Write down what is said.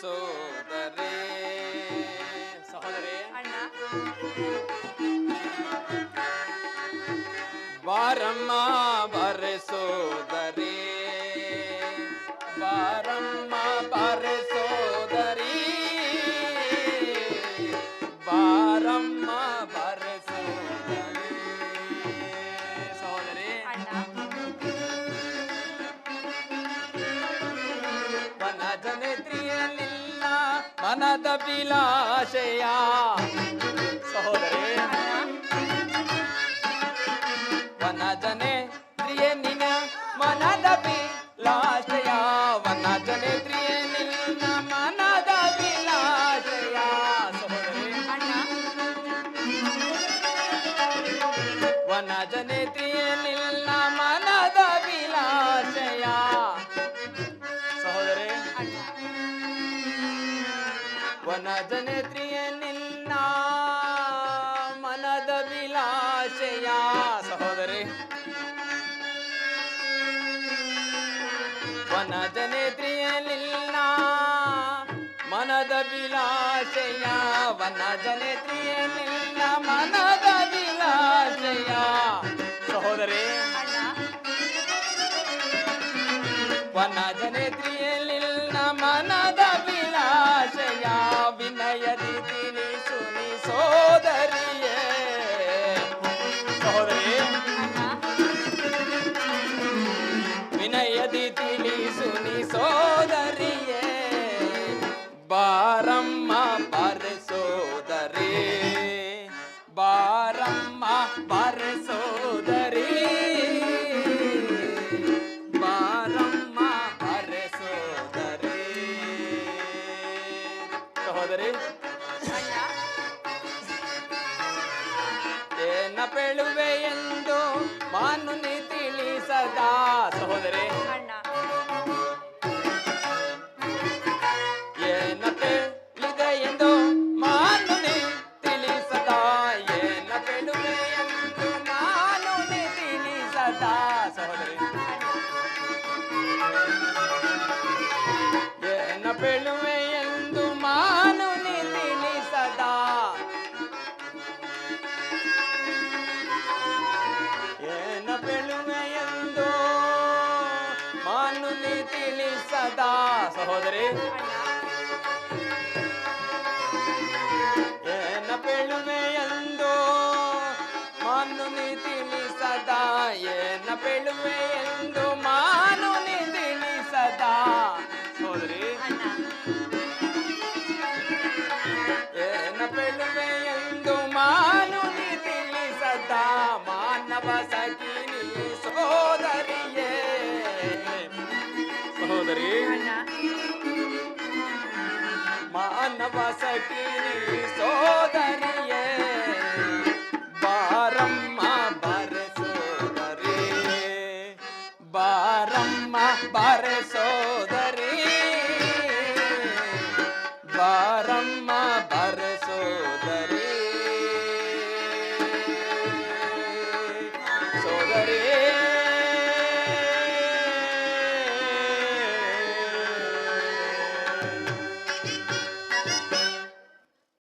ಸೋದರೆ ಸಹೋದರಿ. ವಾರಮ್ಮ अनद विलासया सहोदरे वनजने प्रिय निन मनद विलासया वनजने प्रिय निन मनद विलासया सहोदरे वनजने ವನ ಜನೇತ್ರಿಯ ನಿನ್ನ ಮನದ ವಿಲಾಶಯ ಸಹೋದರಿ. ವನ ಜನೇತ್ರಿಯ ನಿನ್ನ ಮನದ ವಿಲಾಶಯ ವನ ಜನೇತ್ರಿಯ ನಿನ್ನ ಮನದ ವಿಲಾಶಯ ಸಹೋದರಿ. ಅಣ್ಣ. వినయది తిలి సుని సో ಮಾನುನಿ ತಿಳಿಸದ. ಸಹೋದರಿ. ಏನ ಎಂದು ಮಾನುನಿ ತಿಳಿಸದ. ಏನ ಪೆಳುವೆ பாரம்மா பாரசோ